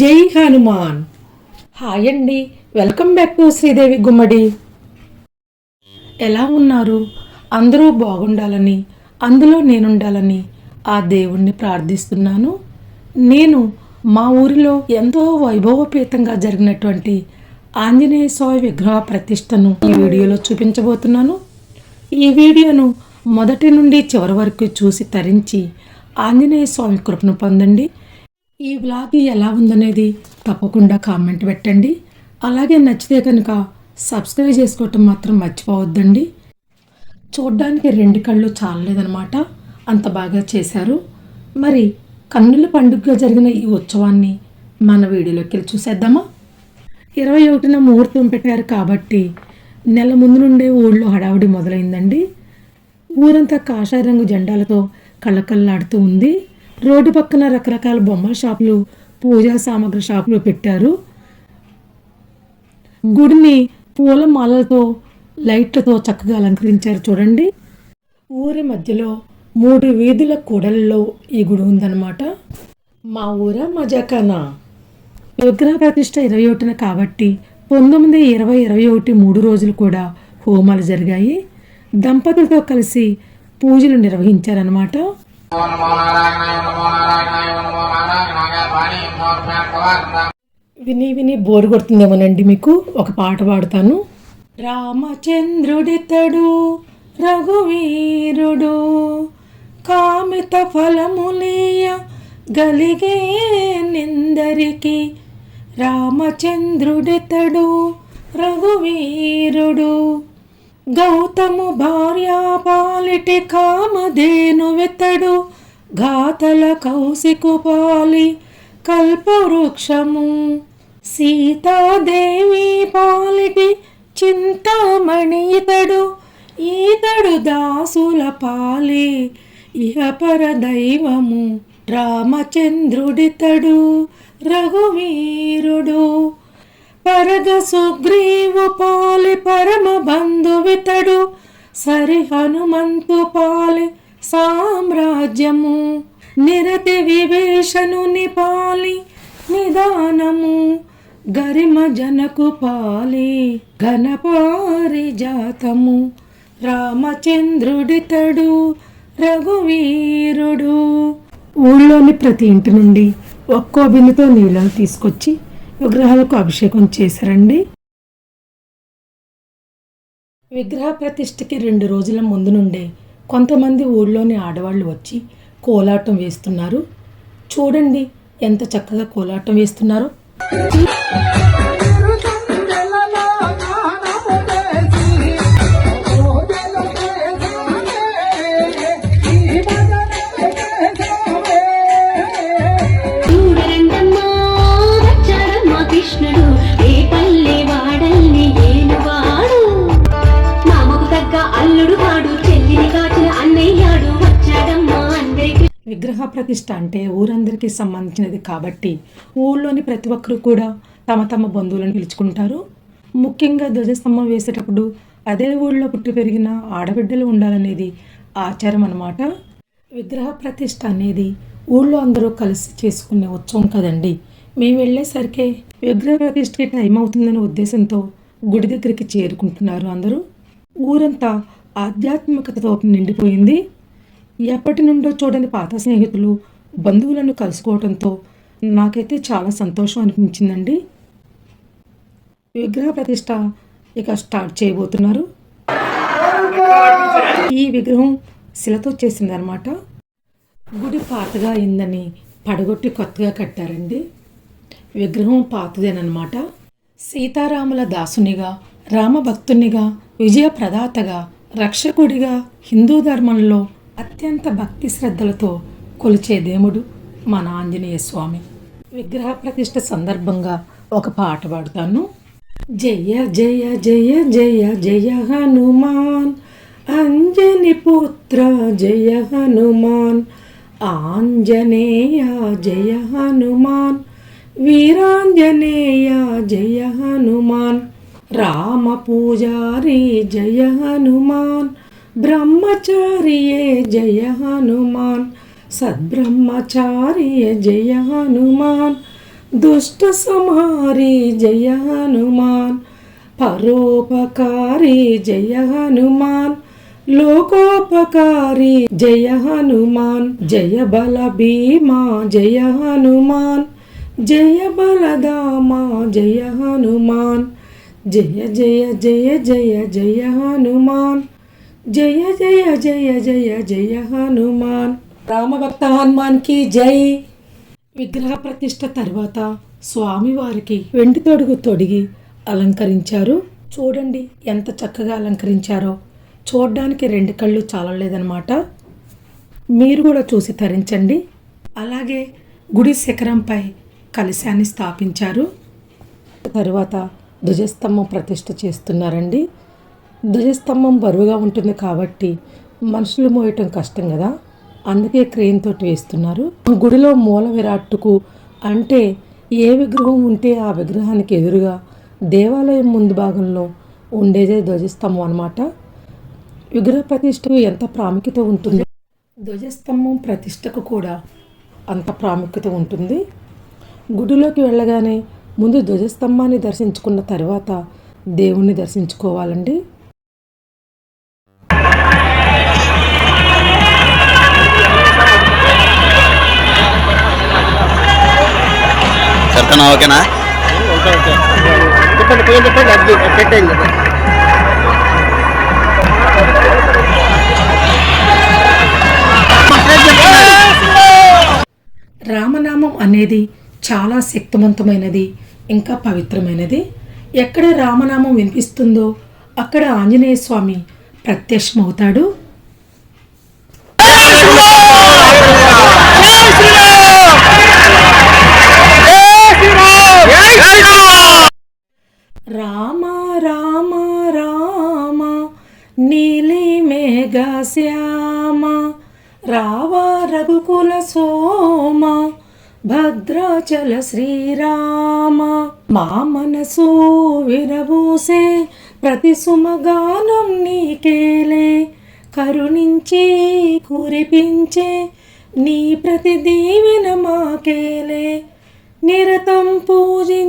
జై హనుమాన్. హాయ్ అండి. Welcome back to Sridevi Gummadi. ఎలా ఉన్నారు? అందరూ బాగుండాలని అందులో నేనుండాలని ఆ దేవుణ్ణి ప్రార్థిస్తున్నాను. నేను మా ఊరిలో ఎంతో వైభవపేతంగా జరిగినటువంటి ఆంజనేయ స్వామి విగ్రహ ప్రతిష్టను ఈ వీడియోలో చూపించబోతున్నాను. ఈ వీడియోను మొదటి నుండి చివరి వరకు చూసి తరించి ఆంజనేయ స్వామి కృపను పొందండి. ఈ బ్లాగ్ ఎలా ఉందనేది తప్పకుండా కామెంట్ పెట్టండి. అలాగే నచ్చితే కనుక సబ్స్క్రైబ్ చేసుకోవటం మాత్రం మర్చిపోవద్దండి. చూడ్డానికి రెండు కళ్ళు చాలలేదనమాట అంత బాగా చేశారు. మరి కన్నుల పండుగగా జరిగిన ఈ ఉత్సవాన్ని మన వీడియోలోకి వెళ్ళి చూసేద్దామా? ఇరవై ఒకటిన ముహూర్తం పెట్టారు కాబట్టి నెల ముందు నుండే ఊళ్ళో హడావుడి మొదలైందండి. ఊరంతా కాషాయ రంగు జెండాలతో కళ్ళకళ్ళాడుతూ ఉంది. రోడ్డు పక్కన రకరకాల బొమ్మల షాపులు పూజా సామాగ్రి షాపులు పెట్టారు. గుడిని పూల మాలలతో లైట్లతో చక్కగా అలంకరించారు చూడండి. ఊరి మధ్యలో మూడు వీధుల కూడలలో ఈ గుడి ఉందన్నమాట. మా ఊర మజాకానా విగ్రహ ప్రతిష్ట ఇరవై ఒకటిన కాబట్టి పంతొమ్మిది ఇరవై ఇరవై ఒకటి మూడు రోజులు కూడా హోమాలు జరిగాయి. దంపతులతో కలిసి పూజలు నిర్వహించారనమాట విని విని బోరు కొడుతుందేమోనండి మీకు? ఒక పాట పాడుతాను. రామచంద్రుడితడు రఘువీరుడు కామిత ఫలములీయ గలిగే నిందరికి. రామచంద్రుడితడు రఘువీరుడు గౌతము భార్య పాలిటి కామధేను వెతడు ఘాతల కౌశికు పాలి కల్పవృక్షము. సీతాదేవి పాలిటి చింతామణి ఇతడు ఈతడు దాసుల పాలి ఇహపర దైవము రామచంద్రుడితడు రఘువీరుడు పరగ సుగ్రీవు పాలి పరమ బంధువితడు. సరి హనుమంతు పాలి సామ్రాజ్యము. నిరతి విభీషణు పాలి నిదానము. గరిమ జనకు పాలి ఘనపారిజాతము రామచంద్రుడితడు రఘువీరుడు. ఊళ్ళోని ప్రతి ఇంటి నుండి ఒక్కో బిందుతో నీళ్ళను తీసుకొచ్చి విగ్రహాలకు అభిషేకం చేశారండి. విగ్రహ ప్రతిష్టకి రెండు రోజుల ముందు నుండే కొంతమంది ఊళ్ళోని ఆడవాళ్ళు వచ్చి కోలాటం వేస్తున్నారు. చూడండి ఎంత చక్కగా కోలాటం వేస్తున్నారో. విగ్రహ ప్రతిష్ట అంటే ఊరందరికీ సంబంధించినది కాబట్టి ఊళ్ళోని ప్రతి ఒక్కరు కూడా తమ తమ బంధువులను పిలుచుకుంటారు. ముఖ్యంగా ధ్వజస్తంభం వేసేటప్పుడు అదే ఊళ్ళో పుట్టి పెరిగిన ఆడబిడ్డలు ఉండాలనేది ఆచారం అన్నమాట. విగ్రహ ప్రతిష్ట అనేది ఊళ్ళో అందరూ కలిసి చేసుకునే ఉత్సవం కదండి. మేము వెళ్ళేసరికి విగ్రహ ప్రతిష్టకి టైం అవుతుందనే ఉద్దేశంతో గుడి దగ్గరికి చేరుకుంటున్నారు అందరూ. ఊరంతా ఆధ్యాత్మికతతో నిండిపోయింది. ఎప్పటి నుండో చూడని పాత స్నేహితులు బంధువులను కలుసుకోవడంతో నాకైతే చాలా సంతోషం అనిపించిందండి. విగ్రహ ప్రతిష్ట ఇక స్టార్ట్ చేయబోతున్నారు. ఈ విగ్రహం శిలతో చేసిందనమాట గుడి పాతగా అయిందని పడగొట్టి కొత్తగా కట్టారండి. విగ్రహం పాతదేనమాట సీతారాముల దాసునిగా రామభక్తునిగా విజయ ప్రదాతగా రక్షకుడిగా హిందూ ధర్మంలో అత్యంత భక్తి శ్రద్ధలతో కొలిచే దేవుడు మన ఆంజనేయ స్వామి. విగ్రహ ప్రతిష్ట సందర్భంగా ఒక పాట పాడుతాను. జయ జయ జయ జయ జయ హనుమాన్. అంజని పుత్ర జయ హనుమాన్. ఆంజనేయ జయ హనుమాన్. వీరాంజనేయ జయ హనుమాన్. రామ పూజారి జయ హనుమాన్. బ్రహ్మచారియే జయ హనుమాన్. సద్బ్రహ్మచారియే జయ హనుమాన్. దుష్ట సంహారి జయ హనుమాన్. పరోపకారి జయ హనుమాన్. లోకోపకారి జయ హనుమాన్. జయ బల భీమా జయ హనుమాన్. జయ బలదామా జయ హనుమాన్. జయ జయ జయ జయ జయ హనుమాన్. జయ జయ జయ జయ జయ హనుమాన్. రామభక్త హనుమాన్కి జై. విగ్రహ ప్రతిష్ట తర్వాత స్వామివారికి వెండి తొడుగు తొడిగి అలంకరించారు. చూడండి ఎంత చక్కగా అలంకరించారో. చూడడానికి రెండు కళ్ళు చాలలేదనమాట మీరు కూడా చూసి తరించండి. అలాగే గుడి శిఖరంపై కలశాన్ని స్థాపించారు. తరువాత ధ్వజస్తంభం ప్రతిష్ఠ చేస్తున్నారండి. ధ్వజస్తంభం బరువుగా ఉంటుంది కాబట్టి మనుషులు మోయటం కష్టం కదా? అందుకే క్రెయిన్ తోటి వేస్తున్నారు. గుడిలో మూల విరాట్టుకు అంటే ఏ విగ్రహం ఉంటే ఆ విగ్రహానికి ఎదురుగా దేవాలయం ముందు భాగంలో ఉండేదే ధ్వజస్తంభం అనమాట విగ్రహ ప్రతిష్టకు ఎంత ప్రాముఖ్యత ఉంటుంది? ధ్వజస్తంభం ప్రతిష్టకు కూడా అంత ప్రాముఖ్యత ఉంటుంది. గుడిలోకి వెళ్ళగానే ముందు ధ్వజస్తంభాన్ని దర్శించుకున్న తర్వాత దేవుణ్ణి దర్శించుకోవాలండి. సరితనా ఓకేనా? రామనామం అనేది చాలా శక్తివంతమైనది ఇంకా పవిత్రమైనది. ఎక్కడ రామనామం వినిపిస్తుందో అక్కడ ఆంజనేయ స్వామి ప్రత్యక్షమవుతాడు. రామ రామ రామ నీలి మేఘ శ్యామ రావ రఘుకుల సోమ భద్రాచల శ్రీరామ. మా మనసు విరబూసే ప్రతి సుమగానం నీకేలే కరుణించి కురిపించే నీ ప్రతి దీవెన మాకేలే. నిరతం పూజించే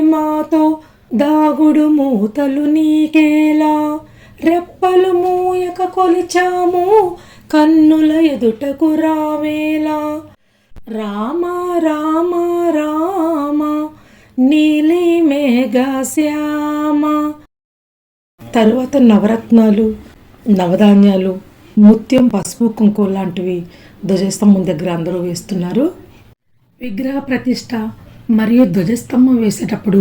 మాతో దాగుడు మూతలు నీకేలా. రెప్పలు మూయక కొలిచాము కన్నుల ఎదుటకు రావేలా. రామ రామ రామ నీలి మేఘశ్యామ తరువాత నవరత్నాలు నవధాన్యాలు ముత్యం పసుపు కుంకుమ లాంటివి ధ్వజస్తంభం దగ్గర అందరూ వేస్తున్నారు. విగ్రహ ప్రతిష్ట మరియు ధ్వజస్తంభం వేసేటప్పుడు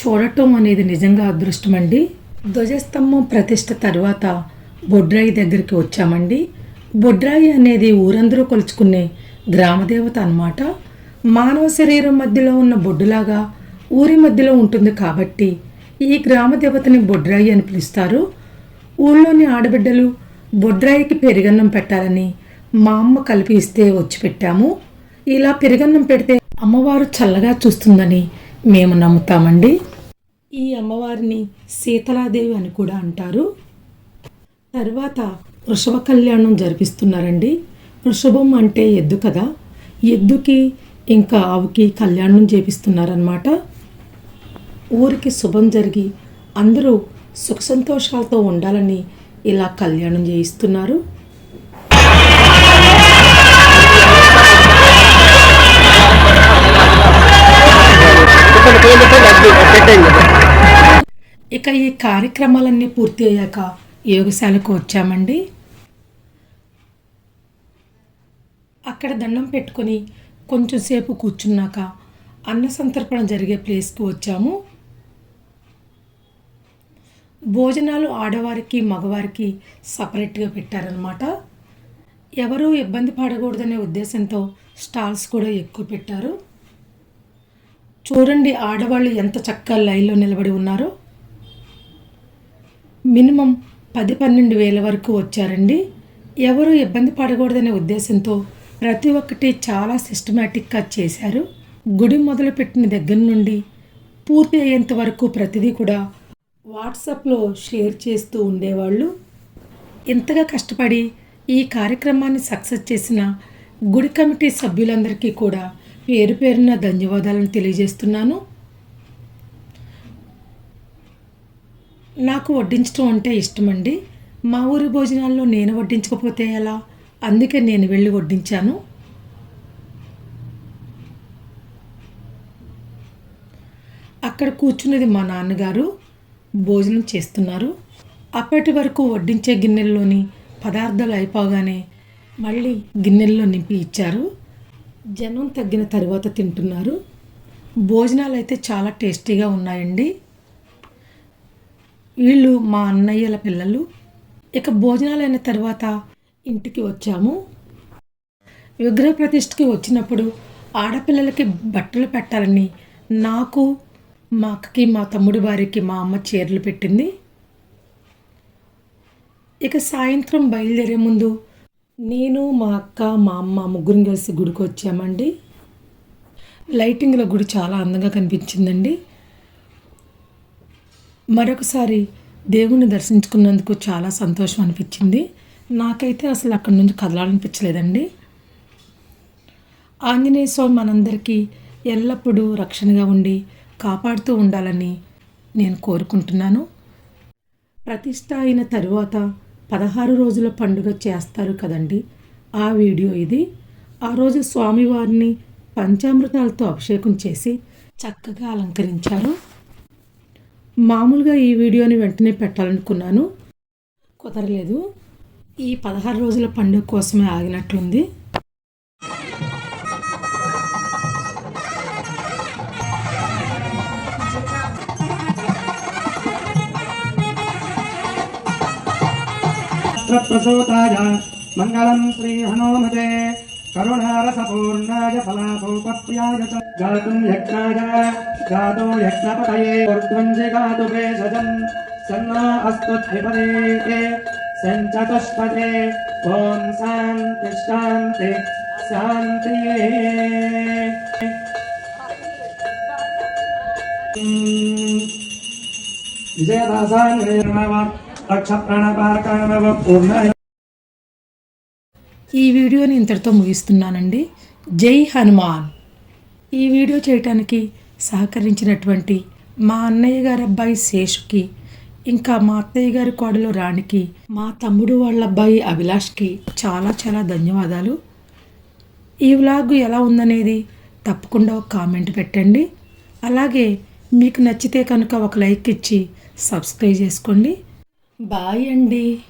చూడటం అనేది నిజంగా అదృష్టం అండి ధ్వజస్తంభం ప్రతిష్ట తర్వాత బొడ్రాయి దగ్గరికి వచ్చామండి. బొడ్రాయి అనేది ఊరందరూ కొలుచుకునే గ్రామదేవత అన్నమాట. మానవ శరీరం మధ్యలో ఉన్న బొడ్డులాగా ఊరి మధ్యలో ఉంటుంది కాబట్టి ఈ గ్రామదేవతని బొడ్రాయి అని పిలుస్తారు. ఊళ్ళోని ఆడబిడ్డలు బొడ్రాయికి పెరుగన్నం పెట్టాలని మా అమ్మ కలిపి ఇస్తే వచ్చి పెట్టాము. ఇలా పెరుగన్నం పెడితే అమ్మవారు చల్లగా చూస్తుందని మేము నమ్ముతామండి. ఈ అమ్మవారిని శీతలాదేవి అని కూడా అంటారు. తర్వాత వృషభ కళ్యాణం జరిపిస్తున్నారండి. వృషభం అంటే ఎద్దు కదా? ఎద్దుకి ఇంకా ఆవుకి కళ్యాణం చేపిస్తున్నారనమాట ఊరికి శుభం జరిగి అందరూ సుఖ సంతోషాలతో ఉండాలని ఇలా కళ్యాణం చేయిస్తున్నారు. ఇక ఈ కార్యక్రమాలన్నీ పూర్తి అయ్యాక యోగశాలకు వచ్చామండి. అక్కడ దండం పెట్టుకొని కొంచెం సేపు కూర్చున్నాక అన్న సంతర్పణ జరిగే ప్లేస్కి వచ్చాము. భోజనాలు ఆడవారికి మగవారికి సపరేట్గా పెట్టారనమాట ఎవరూ ఇబ్బంది పడకూడదనే ఉద్దేశంతో స్టాల్స్ కూడా ఎక్కువ పెట్టారు. చూడండి ఆడవాళ్ళు ఎంత చక్కగా లైన్లో నిలబడి ఉన్నారో. మినిమం పది పన్నెండు వేల వరకు వచ్చారండి. ఎవరు ఇబ్బంది పడకూడదనే ఉద్దేశంతో ప్రతి ఒక్కటి చాలా సిస్టమేటిక్గా చేశారు. గుడి మొదలుపెట్టిన దగ్గర నుండి పూర్తి అయ్యేంత వరకు ప్రతిదీ కూడా వాట్సాప్లో షేర్ చేస్తూ ఉండేవాళ్ళు. ఇంతగా కష్టపడి ఈ కార్యక్రమాన్ని సక్సెస్ చేసిన గుడి కమిటీ సభ్యులందరికీ కూడా పేరు పేరున ధన్యవాదాలను తెలియజేస్తున్నాను. నాకు వడ్డించడం అంటే ఇష్టమండి. మా ఊరి భోజనాల్లో నేను వడ్డించకపోతే ఎలా? అందుకే నేను వెళ్ళి వడ్డించాను. అక్కడ కూర్చున్నది మా నాన్నగారు. భోజనం చేస్తున్నారు. అప్పటి వరకు వడ్డించే గిన్నెల్లోని పదార్థాలు అయిపోగానే మళ్ళీ గిన్నెల్లో నింపి ఇచ్చారు. జనం తగ్గిన తర్వాత తింటున్నారు. భోజనాలు అయితే చాలా టేస్టీగా ఉన్నాయండి. వీళ్ళు మా అన్నయ్యల పిల్లలు. ఇక భోజనాలు అయిన తర్వాత ఇంటికి వచ్చాము. విగ్రహ ప్రతిష్ఠకి వచ్చినప్పుడు ఆడపిల్లలకి బట్టలు పెట్టాలని నాకు మా అక్కకి మా తమ్ముడి వారికి మా అమ్మ చీరలు పెట్టింది. ఇక సాయంత్రం బయలుదేరే ముందు నేను మా అక్క మా అమ్మ ముగ్గురం కలిసి గుడికి వచ్చామండి. లైటింగ్లో గుడి చాలా అందంగా కనిపించిందండి. మరొకసారి దేవుణ్ణి దర్శించుకున్నందుకు చాలా సంతోషం అనిపించింది. నాకైతే అసలు అక్కడి నుంచి కదలాలనిపించలేదండి. ఆంజనేయ స్వామి మనందరికీ ఎల్లప్పుడూ రక్షణగా ఉండి కాపాడుతూ ఉండాలని నేను కోరుకుంటున్నాను. ప్రతిష్ట అయిన తరువాత పదహారు రోజుల పండుగ చేస్తారు కదండి. ఆ వీడియో ఇది. ఆ రోజు స్వామివారిని పంచామృతాలతో అభిషేకం చేసి చక్కగా అలంకరించారు. మామూలుగా ఈ వీడియోని వెంటనే పెట్టాలనుకున్నాను. కుదరలేదు. ఈ పదహారు రోజుల పండుగ కోసమే ఆగినట్లుంది. प्रसूताय मङ्गलम् श्रीहनुमते। करुणारसपूर्णाय फलाभूपप्रियाय च। गातुम् यज्ञाय। गातो यज्ञपतये ऊर्ध्वञ्जि गातु भेषजम् सन्नो सञ्चतुष्पदे। ॐ शान्ति शान्ति शान्ति ఈ వీడియోని ఇంతటితో ముగిస్తున్నానండి. జై హనుమాన్. ఈ వీడియో చేయటానికి సహకరించినటువంటి మా అన్నయ్య గారి అబ్బాయి శేషుకి ఇంకా మా అత్తయ్య గారి కోడలు రాణికి మా తమ్ముడు వాళ్ళ అబ్బాయి అభిలాష్కి చాలా చాలా ధన్యవాదాలు. ఈ వ్లాగ్ ఎలా ఉందనేది తప్పకుండా ఒక కామెంట్ పెట్టండి. అలాగే మీకు నచ్చితే కనుక ఒక లైక్ ఇచ్చి సబ్స్క్రైబ్ చేసుకోండి. బాయ్ అండి.